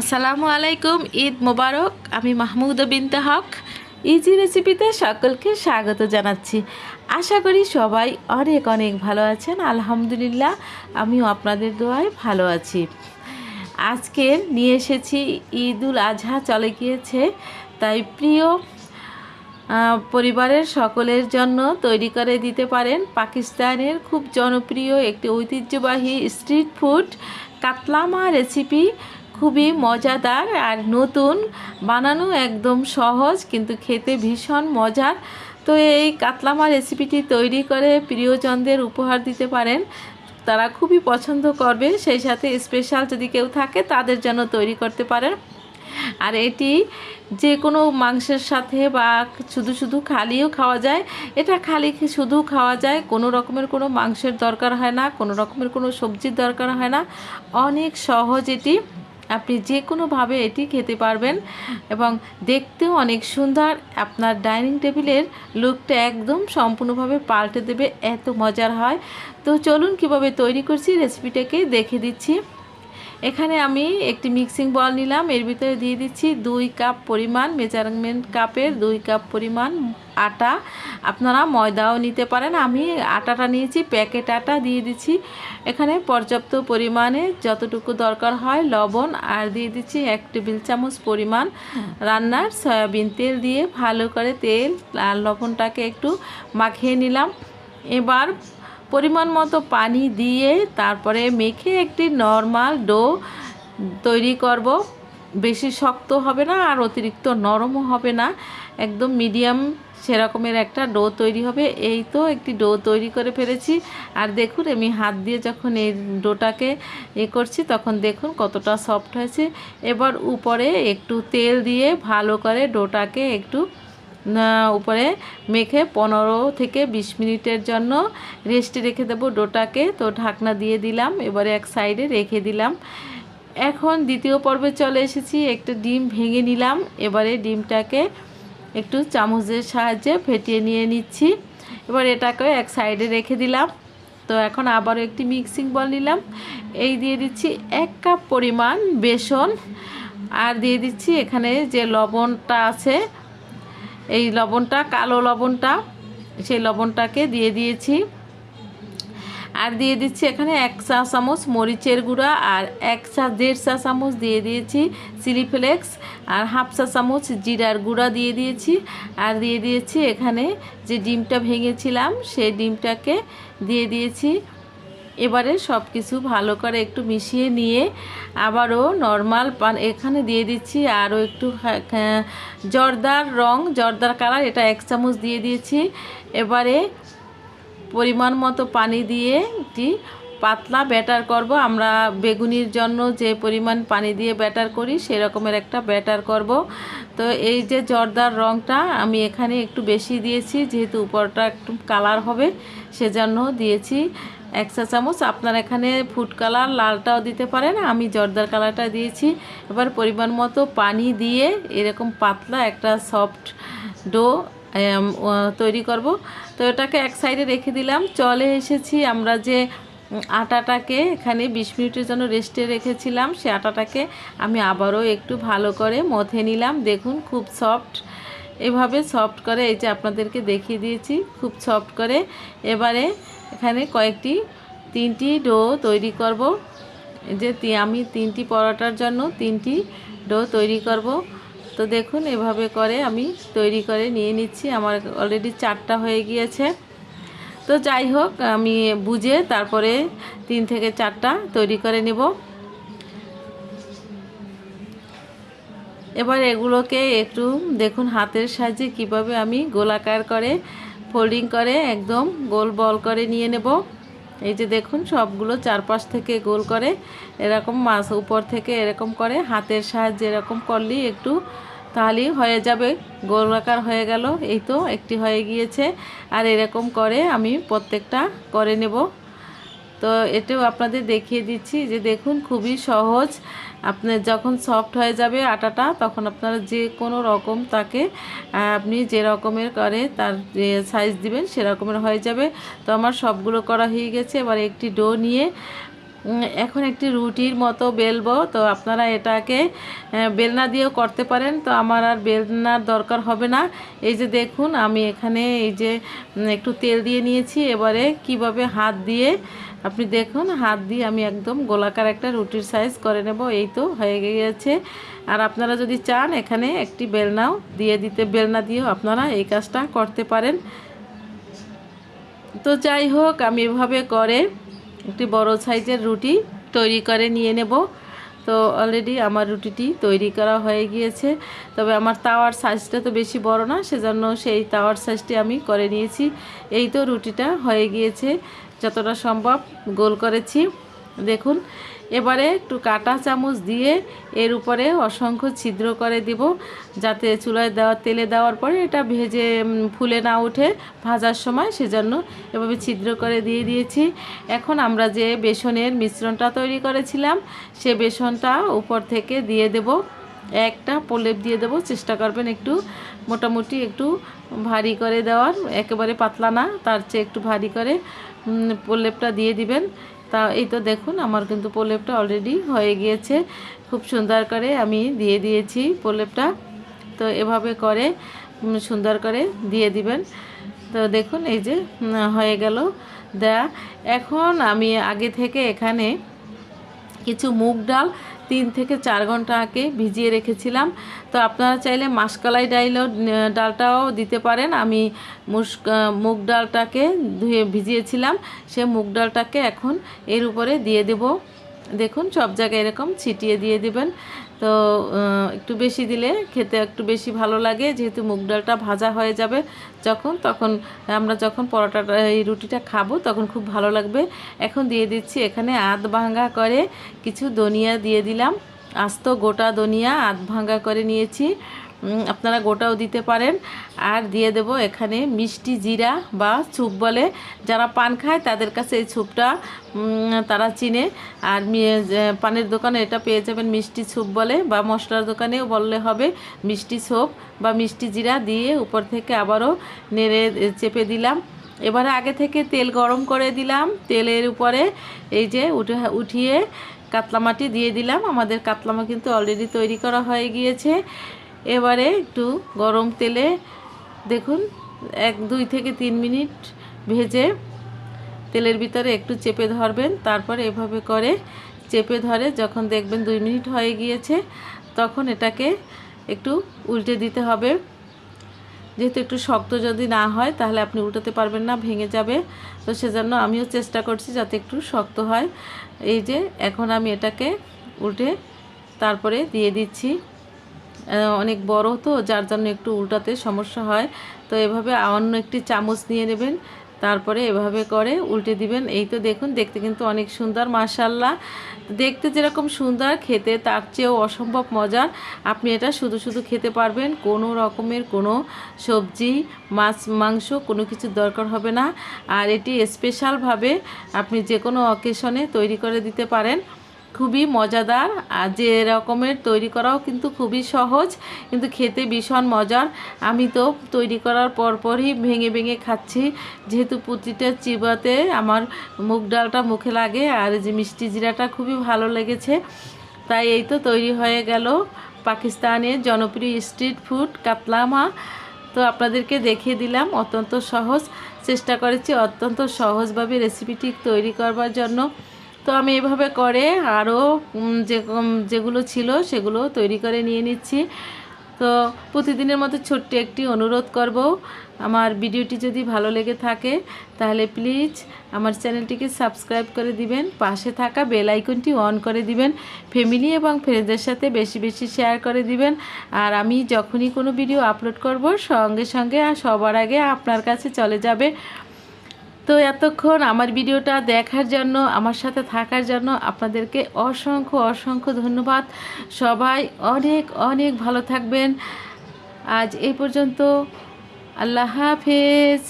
আসসালামু আলাইকুম, ঈদ মোবারক। আমি মাহমুদ বিনতে হক। ইজি রেসিপিতে সকলকে স্বাগত জানাচ্ছি। আশা করি সবাই অনেক অনেক ভালো আছেন। আলহামদুলিল্লাহ, আমিও আপনাদের দোয়ায় ভালো আছি। আজকে নিয়ে এসেছি ঈদুল আজহা চলে গিয়েছে। তাই প্রিয় পরিবারের সকলের জন্য তৈরি করে দিতে পারেন পাকিস্তানের খুব জনপ্রিয় একটি ঐতিহ্যবাহী স্ট্রিট ফুড কাতলামা রেসিপি। খুবই মজাদার আর নতুন। বানানো একদম সহজ, কিন্তু খেতে ভীষণ মজার। তো এই কাতলামা রেসিপিটি তৈরি করে প্রিয়জনদের উপহার দিতে পারেন। তারা খুবই পছন্দ করবে। সেই সাথে স্পেশাল যদি কেউ থাকে, তাদের জন্য তৈরি করতে পারেন। আর এটি যে কোনো মাংসের সাথে বা শুধু শুধু খালিও খাওয়া যায়। এটা খালি শুধু খাওয়া যায়। কোনো রকমের কোনো মাংসের দরকার হয় না, কোনো রকমের কোনো সবজির দরকার হয় না। অনেক সহজ এটি। আপনি যে কোনোভাবে এটি খেতে পারবেন এবং দেখতেও অনেক সুন্দর। আপনার ডাইনিং টেবিলের লুকটা একদম সম্পূর্ণভাবে পাল্টে দেবে, এত মজার হয়। তো চলুন কীভাবে তৈরি করছি রেসিপিটাকে দেখে দিচ্ছি। এখানে আমি একটি মিক্সিং বল নিলাম। এর ভিতরে দিয়ে দিচ্ছি দুই কাপ পরিমাণ মেজারমেন্ট কাপের দুই কাপ পরিমাণ আটা। আপনারা ময়দাও নিতে পারেন। আমি আটাটা নিয়েছি প্যাকেট আটা দিয়ে দিচ্ছি। এখানে পর্যাপ্ত পরিমাণে যতটুকু দরকার হয় লবণ আর দিয়ে দিচ্ছি এক টেবিল চামচ পরিমাণ রান্নার সয়াবিন তেল দিয়ে ভালো করে তেল আর লবণটাকে একটু মাখিয়ে নিলাম। এবার পরিমাণ মতো পানি দিয়ে তারপরে মেখে একটি নর্মাল ডো তৈরি করব। বেশি শক্ত হবে না আর অতিরিক্ত নরমও হবে না। একদম মিডিয়াম সেরকমের একটা ডো তৈরি হবে। এই তো একটি ডো তৈরি করে ফেলেছি। আর দেখুন, আমি হাত দিয়ে যখন এই ডোটাকে এ করছি, তখন দেখুন কতটা সফট হয়েছে। এবার উপরে একটু তেল দিয়ে ভালো করে ডোটাকে একটু উপরে মেখে পনেরো থেকে বিশ মিনিটের জন্য রেস্টে রেখে দেবো ডোটাকে। তো ঢাকনা দিয়ে দিলাম, এবারে এক সাইডে রেখে দিলাম। এখন দ্বিতীয় পর্বে চলে এসেছি, একটা ডিম ভেঙে নিলাম। এবারে ডিমটাকে একটু চামচের সাহায্যে ফেটিয়ে নিয়ে নিচ্ছি। এবার এটাকে এক সাইডে রেখে দিলাম। তো এখন আবারও একটি মিক্সিং বল নিলাম। এই দিয়ে দিচ্ছি এক কাপ পরিমাণ বেসন। আর দিয়ে দিচ্ছি এখানে যে লবণটা আছে এই লবণটা, কালো লবণটা, সেই লবণটাকে দিয়ে দিয়েছি। আর দিয়ে দিচ্ছি এখানে এক চা চামচ মরিচের গুঁড়া আর এক চা, দেড় চা চামচ দিয়ে দিয়েছি চিলি ফ্লেক্স আর হাফ চা চামচ জিরার গুঁড়া দিয়ে দিয়েছি। আর দিয়ে দিয়েছি এখানে যে ডিমটা ভেঙেছিলাম, সেই ডিমটাকে দিয়ে দিয়েছি। এবারে সব কিছু ভালো করে একটু মিশিয়ে নিয়ে আবারও নর্মাল পান এখানে দিয়ে দিচ্ছি আরও একটু হা- হা- জর্দার রং, জর্দার কালার এটা এক চামচ দিয়ে দিয়েছি। এবারে পরিমাণ মতো পানি দিয়ে একটি পাতলা ব্যাটার করব। আমরা বেগুনির জন্য যে পরিমাণ পানি দিয়ে ব্যাটার করি, সেরকমের একটা ব্যাটার করব। তো এই যে জর্দার রঙটা আমি এখানে একটু বেশি দিয়েছি, যেহেতু উপরটা একটু কালার হবে, সেজন্য দিয়েছি। এক চা চামচ। আপনার এখানে ফুড কালার লালটাও দিতে পারেন। আমি জর্দার কালারটা দিয়েছি। এবার পরিমাণ মতো পানি দিয়ে এরকম পাতলা একটা সফট ডো তৈরি করব। তো এটাকে এক সাইডে রেখে দিলাম। চলে এসেছি আমরা যে আটাটাকে এখানে বিশ মিনিটের জন্য রেস্টে রেখেছিলাম। সে আটাটাকে আমি আবারও একটু ভালো করে মথে নিলাম। দেখুন খুব সফট এভাবে সফট করে এই যে আপনাদেরকে দেখিয়ে দিয়েছি, খুব সফট করে। এবারে এখানে কয়েকটি, তিনটি ডো তৈরি করব। যে আমি তিনটি পরোটার জন্য তিনটি ডো তৈরি করব। তো দেখুন, এভাবে করে আমি তৈরি করে নিয়ে নিচ্ছি। আমার অলরেডি চারটা হয়ে গিয়েছে। তো যাই হোক, আমি বুঝে তারপরে তিন থেকে চারটা তৈরি করে নেব। এবার এগুলোকে একটু দেখুন হাতের সাহায্যে কীভাবে আমি গোলাকার করে ফোল্ডিং করে একদম গোল বল করে নিয়ে নেব। এই যে দেখুন, সবগুলো চারপাশ থেকে গোল করে এরকম মাছ উপর থেকে এরকম করে হাতের সাহায্যে এরকম করলেই একটু তাহলেই হয়ে যাবে। গোল আকার হয়ে গেল, এই তো একটি হয়ে গিয়েছে। আর এরকম করে আমি প্রত্যেকটা করে নেব। তো এটাও আপনাদের দেখিয়ে দিচ্ছি যে দেখুন, খুবই সহজ আপনার যখন সফট হয়ে যাবে আটাটা, তখন আপনারা যে কোনো রকম তাকে আপনি যে রকমের করে তার সাইজ দিবেন সেরকমের হয়ে যাবে। তো আমার সবগুলো করা হয়ে গেছে। এবার একটি ডো নিয়ে এখন একটি রুটির মতো বেলবো। তো আপনারা এটাকে বেলনা দিয়েও করতে পারেন। তো আমার আর বেলনার দরকার হবে না। এই যে দেখুন, আমি এখানে এই যে একটু তেল দিয়ে নিয়েছি। এবারে কীভাবে হাত দিয়ে আপনি দেখুন, হাত দিয়ে আমি একদম গোলাকার একটা রুটির সাইজ করে নেব, এই তো হয়ে গিয়েছে। আর আপনারা যদি চান, এখানে একটি বেলনাও দিয়ে দিতে, বেলনা দিয়েও আপনারা এই কাজটা করতে পারেন। তো যাই হোক, আমি এভাবে করে একটি বড় সাইজের রুটি তৈরি করে নিয়ে নেব। তো অলরেডি আমার রুটিটি তৈরি করা হয়ে গিয়েছে। তবে আমার তাওয়ার সাইজটা তো বেশি বড় না, সেজন্য সেই তাওয়ার সাইজটি আমি করে নিয়েছি। এই তো রুটিটা হয়ে গিয়েছে। যতটা সম্ভব গোল করেছি। দেখুন, এবারে একটু কাটা চামচ দিয়ে এর উপরে অসংখ্য ছিদ্র করে দিব, যাতে চুলায় দেওয়া, তেলে দেওয়ার পরে এটা ভেজে ফুলে না ওঠে ভাজার সময়। সেজন্য এভাবে ছিদ্র করে দিয়ে দিয়েছি। এখন আমরা যে বেসনের মিশ্রণটা তৈরি করেছিলাম, সে বেসনটা উপর থেকে দিয়ে দেব। একটা প্রলেপ দিয়ে দেবো। চেষ্টা করবেন একটু মোটামুটি একটু ভারী করে দেওয়ার। একেবারে পাতলা না, তার চেয়ে একটু ভারী করে প্রলেপটা দিয়ে দিবেন। তা এই তো দেখুন, আমার কিন্তু প্রলেপটা অলরেডি হয়ে গিয়েছে। খুব সুন্দর করে আমি দিয়ে দিয়েছি প্রলেপটা। তো এভাবে করে সুন্দর করে দিয়ে দিবেন। তো দেখুন, এই যে হয়ে গেল। দেয়া, এখন আমি আগে থেকে এখানে কিছু মুগ ডাল তিন থেকে চার ঘণ্টা আগে ভিজিয়ে রেখেছিলাম। তো আপনারা চাইলে মাসকলাই ডাইলও ডালটাও দিতে পারেন। আমি মুগ ডালটাকে ধুয়ে ভিজিয়েছিলাম। সে মুগ ডালটাকে এখন এর উপরে দিয়ে দেব। দেখুন, সব জায়গায় এরকম ছিটিয়ে দিয়ে দিবেন। তো একটু বেশি দিলে খেতে একটু বেশি ভালো লাগে। যেহেতু মুগ ডালটা ভাজা হয়ে যাবে যখন, তখন আমরা যখন পরোটাটা, এই রুটিটা খাব, তখন খুব ভালো লাগবে। এখন দিয়ে দিচ্ছি এখানে আধ ভাঙ্গা করে কিছু ধনিয়া দিয়ে দিলাম। আস্ত গোটা ধনিয়া আধ ভাঙ্গা করে নিয়েছি। আপনারা গোটাও দিতে পারেন। আর দিয়ে দেব এখানে মিষ্টি জিরা বা ছুপ বলে। যারা পান খায়, তাদের কাছে এই ছুপটা তারা চিনে। আর পানের দোকানে এটা পেয়ে যাবেন মিষ্টি ছুপ বলে। বা মশলার দোকানেও বললে হবে মিষ্টি ছোপ বা মিষ্টি জিরা দিয়ে উপর থেকে আবারও নেড়ে চেপে দিলাম। এবারে আগে থেকে তেল গরম করে দিলাম। তেলের উপরে এই যে উঠে, উঠিয়ে কাতলা মাটি দিয়ে দিলাম। আমাদের কাতলামা কিন্তু অলরেডি তৈরি করা হয়ে গিয়েছে। এবারে একটু গরম তেলে দেখুন, এক, দুই থেকে তিন মিনিট ভেজে তেলের ভিতরে একটু চেপে ধরবেন, তারপর এভাবে করে চেপে ধরে যখন দেখবেন দুই মিনিট হয়ে গিয়েছে, তখন এটাকে একটু উল্টে দিতে হবে। যেহেতু একটু শক্ত যদি না হয়, তাহলে আপনি উল্টাতে পারবেন না, ভেঙে যাবে। তো সেজন্য আমিও চেষ্টা করছি যাতে একটু শক্ত হয়। এই যে, এখন আমি এটাকে উল্টে তারপরে দিয়ে দিচ্ছি। অনেক বড় তো, যার জন্য একটু উল্টাতে সমস্যা হয়। তো এভাবে অন্য একটি চামচ নিয়ে নেবেন, তারপরে এভাবে করে উল্টে দিবেন। এই তো দেখুন, দেখতে কিন্তু অনেক সুন্দর মাশাল্লাহ দেখতে যেরকম সুন্দর, খেতে তার চেয়েও অসম্ভব মজার। আপনি এটা শুধু শুধু খেতে পারবেন, কোনো রকমের কোনো সবজি, মাছ, মাংস, কোনো কিছু দরকার হবে না। আর এটি স্পেশালভাবে আপনি যে কোনো অকেশনে তৈরি করে দিতে পারেন। খুবই মজাদার। আর যে রকমের তৈরি করাও কিন্তু খুবই সহজ, কিন্তু খেতে ভীষণ মজার। আমি তো তৈরি করার পরপরই ভেঙে ভেঙে খাচ্ছি। যেহেতু প্রতিটা চিবাতে আমার মুগ ডালটা মুখে লাগে, আর যে মিষ্টি জিরাটা খুবই ভালো লেগেছে। তাই এই তো তৈরি হয়ে গেল পাকিস্তানের জনপ্রিয় স্ট্রিট ফুড কাতলামা। তো আপনাদেরকে দেখিয়ে দিলাম, অত্যন্ত সহজ। চেষ্টা করেছি অত্যন্ত সহজভাবে রেসিপিটি তৈরি করবার জন্য। তো আমি এভাবে করে আরও যে যেগুলো ছিল সেগুলো তৈরি করে নিয়ে নিচ্ছি। তো প্রতিদিনের মতো ছোট্ট একটি অনুরোধ করব, আমার ভিডিওটি যদি ভালো লেগে থাকে তাহলে প্লিজ আমার চ্যানেলটিকে সাবস্ক্রাইব করে দিবেন, পাশে থাকা বেল আইকনটি অন করে দিবেন, ফ্যামিলি এবং ফ্রেন্ডদের সাথে বেশি বেশি শেয়ার করে দিবেন। আর আমি যখনই কোনো ভিডিও আপলোড করব, সঙ্গে সঙ্গে আর সবার আগে আপনার কাছে চলে যাবে। তো এতক্ষণ আমার ভিডিওটা দেখার জন্য, আমার সাথে থাকার জন্য আপনাদেরকে অসংখ্য অসংখ্য ধন্যবাদ। সবাই অনেক অনেক ভালো থাকবেন। আজ এই পর্যন্ত, আল্লাহ হাফেজ।